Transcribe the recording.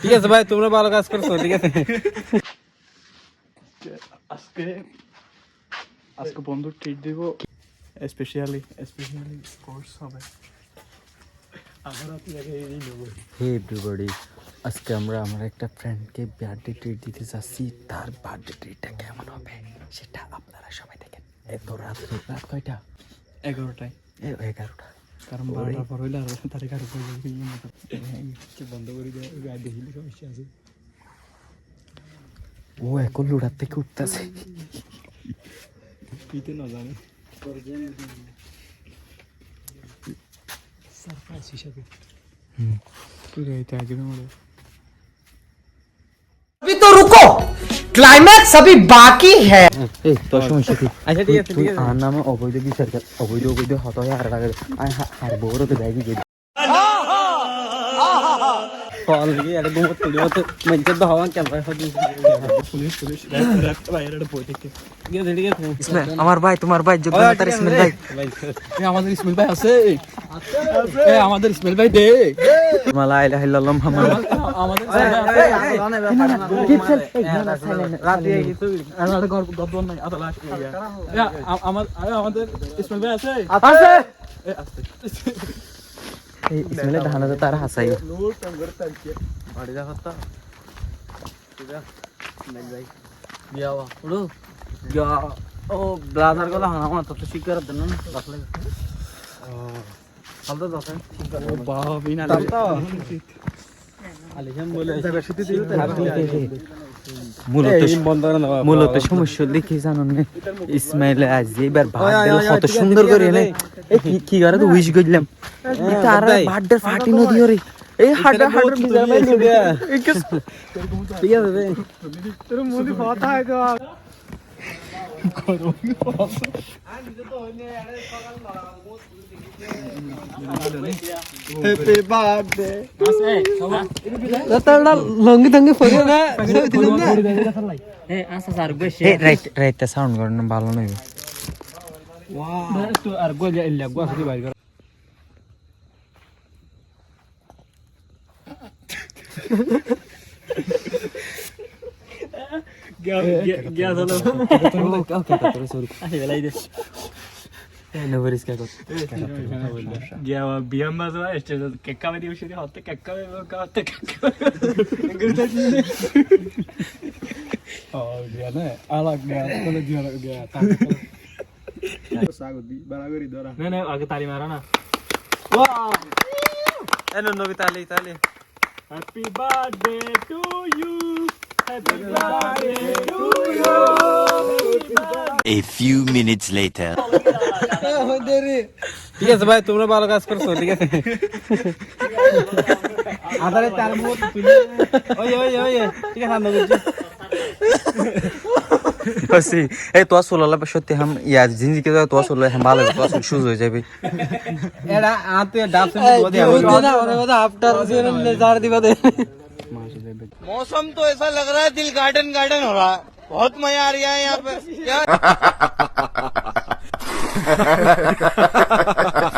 ঠিক আছে ভাই তোমরা ভালো কাজ করছ ঠিক আছে? আজকে আজকে বন্ধু ট্রিট দিব। স্পেশালি স্পেশালি কোর্স হবে। হে এভরিবডি আজকে আমরা আমার একটা ফ্রেন্ডকে বার্থডে ট্রিট দিতে যাচ্ছি। তার বার্থডে ট্রিটটা কেমন হবে সেটা আপনারা সবাই দেখেন। এত রাত রাত কয়টা? এগারোটায়। এ এগারোটা। কারণ বারোটার পর হইলে আর তার আর বন্ধ করে দেয় গায়ে দেখিলে সমস্যা আছে ও এখন লোড়ার থেকে উঠতেছে পিতে না জানে সারপ্রাইজ হিসাবে তুই রাইতে আগে মনে ক্লাইম্যাক্স সবই বাকি হ্যাঁ এই তোর সমস্যা কি আচ্ছা ঠিক আছে তুই আর নামে অবৈধ কি সরকার অবৈধ অবৈধ হত হয় আর লাগে আর আর বড় তো যাই কি কল গিয়ে আরে গুমত তুলি মত মঞ্চে তো হওয়া কেন ভাই হদি পুলিশ পুলিশ রাত বাইরে রে পড়ে থেকে গিয়ে ধরে গিয়ে আমার ভাই তোমার ভাই যোগ্যতা ইসমাইল ভাই আমাদের ইসমাইল ভাই আছে আমাদের ইসমাইল ভাই দে মালা ইলাহা ইল্লাল্লাহ মুহাম্মদ আমাদের ইসমাইল ভাই আছে আছে ইসমাইলের ধানা তো তার হাসাই বাড়ি যা করতে গিয়া বা উড়ো গিয়া ও ব্লাজারগুলো আমার তো শিকার দেন না রাখলে ও বলে মূলত সমস্যা দেখি জানো না। ইসমাইল আজ এবার কত সুন্দর করে নে কি কি করে তো? উইশ করলাম। তার বার্থডে ফাটি নদী রে এই হাড্ডা হাড্ডা বিজার মাই ঠিক আছে রে তোর মুদি কথা হয় তো। হ্যাপি বার্থডে লঙ্গি থঙ্গি ফরিও না রাইট সাউন্ড করন ভালো নয় আর গোয়া ইল্লা গোয়া সুদি বাইর কর গিয়া গিয়া চলো আসে বেলাই দে নো ভরিস কা কর গিয়া বিয়াম বাজা স্টেজ কেক্কা মেদি উশি হতে কেক্কা মে হতে কেক্কা ও গিয়া না আলাগ গিয়া চলো গিয়া গিয়া সাগদি বারাগরি ধরা না না আগে তালি মারা না এনো নবী তালি তালি happy birthday to you happy birthday to you A few minutes later. ঠিক আছে ভাই তোমরা ভালো কাজ করছো ঠিক আছে আধারে তার মুখ তুলে ওই ওই ওই ঠিক আছে আন্দা করছি হসি এই তো সোলালা সত্যি হাম ইয়া জিনজি কে তো সোলা হাম ভালো তো আসল সুজ হয়ে যাবে এরা আতে ডাব से बोल दिया না ওরে কথা আফটার জিরন লে জার দিবা দে मौसम तो ऐसा लग रहा है दिल गार्डन गार्डन हो रहा है बहुत मज़ा आ रहा है यहाँ पे क्या